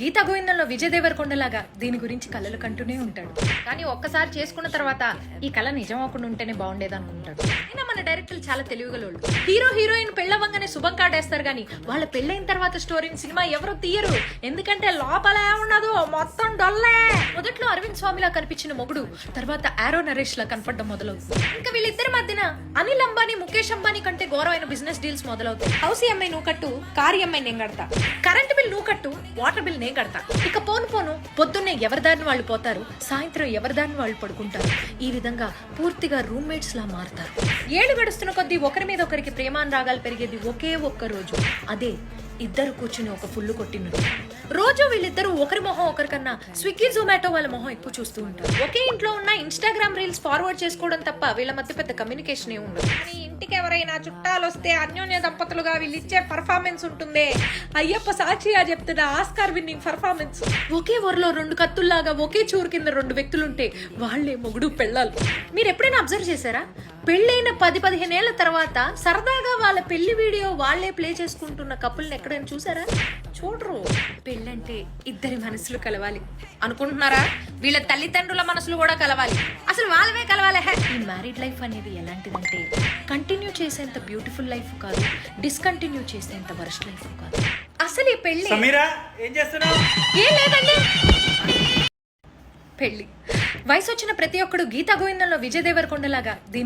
గీతా గోవిందంలో విజయ్ దేవరకొండలాగా దీని గురించి కలలు కంటూనే ఉంటాడు. కానీ ఒక్కసారి చేసుకున్న తర్వాత ఈ కళ నిజం అవ్వకుండా ఉంటేనే బాగుండేది అనుకుంటాడు అయినా మన డైరెక్టర్లు చాలా తెలివిగలోళ్ళు. హీరో హీరోయిన్ పెళ్ళవంగానే శుభం కాటేస్తారు కానీ వాళ్ళ పెళ్ళైన తర్వాత స్టోరీని సినిమా ఎవరు తీయరు? ఎందుకంటే లోపల ఉండదు మొత్తం డొల్లే! మొదట్లో అరవింద్ స్వామిలా కనిపించిన మొగుడు తర్వాత ఆరో నరేష్ లా కనపడడం మొదలవుతుంది ఇంకా వీళ్ళిద్దరి మధ్యన అనిల్ అంబానీ ముఖేష్ అంబానీ కంటే ఘోరమైన బిజినెస్ డీల్స్ మొదలవుతాయి. హౌస్ అమ్మాయి నువ్వు కట్టు కార్ అమ్మాయి నేను కడతా. కరెంట్ బిల్ నువ్వు కట్టు వాటర్ బిల్ నేను కడతా. ఇక పోను పోను పొద్దున్నే ఎవరిదారిని వాళ్ళు పోతారు సాయంత్రం ఎవరిదారిని వాళ్ళు పడుకుంటారు. ఈ విధంగా పూర్తిగా రూమ్మేట్స్ లా మారుతారు. ఏళ్ళు గడుస్తున్న కొద్దీ ఒకరి మీద ఒకరికి ప్రేమానురాగాలు పెరిగేది ఒకే ఒక్క రోజు. అదే ఇద్దరు కూర్చుని ఒక ఫుల్లు కొట్టినట్టు. రోజు. రోజు వీళ్ళిద్దరూ ఒకరి మొహం ఒకరికన్నా స్విగ్గీ జొమాటో వాళ్ళ మొహం ఎక్కువ చూస్తూ ఉంటారు. ఒకే ఇంట్లో ఉన్న ఇన్స్టాగ్రామ్ రీల్స్ ఫార్వర్డ్ చేసుకోవడం తప్ప వీళ్ళ మధ్య పెద్ద కమ్యూనికేషన్ ఏ ఉండదు. కానీ ఇంటికి ఎవరైనా చుట్టాలు వస్తే అన్యోన్య దంపతులుగా వీళ్ళు ఇచ్చే పర్ఫార్మెన్స్ ఉంటుందే. అయ్యప్ప సాక్షిగా చెప్తున్న ఆస్కార్ విన్నింగ్ పర్ఫార్మెన్స్ ఒకే ఊరిలో రెండు కత్తుల్లాగా ఒకే చూరు కింద రెండు వ్యక్తులుంటే వాళ్ళే మొగుడు పెళ్ళాలి. మీరు ఎప్పుడైనా అబ్జర్వ్ చేశారా? పెళ్ళైన పది పదిహేను ఏళ్ళ తర్వాత సరదాగా వాళ్ళ పెళ్ళి వీడియో వాళ్ళే ప్లే చేసుకుంటున్న కపుల్ని ఎక్కడైనా చూసారా? చూడరు. పెళ్ళంటే ఇద్దరి మనసులు కలవాలి. అనుకుంటున్నారా? వీళ్ళ తల్లిదండ్రుల మనసులు కూడా కలవాలి. అసలు వాళ్ళవే కలవాలి. ఈ మ్యారీడ్ లైఫ్ అనేది ఎలాంటిదంటే కంటిన్యూ చేసేంత బ్యూటిఫుల్ లైఫ్ కాదు డిస్కంటిన్యూ చేసేంత వరస్ట్ లైఫ్ కాదు. అసలు ఈ పెళ్ళి ఏం చేస్తున్నావు? ఏం లేదండి. వయసు వచ్చిన ప్రతి ఒక్కడు గీతా గోవిందంలో విజయ్ దేవరకొండలాగా దీని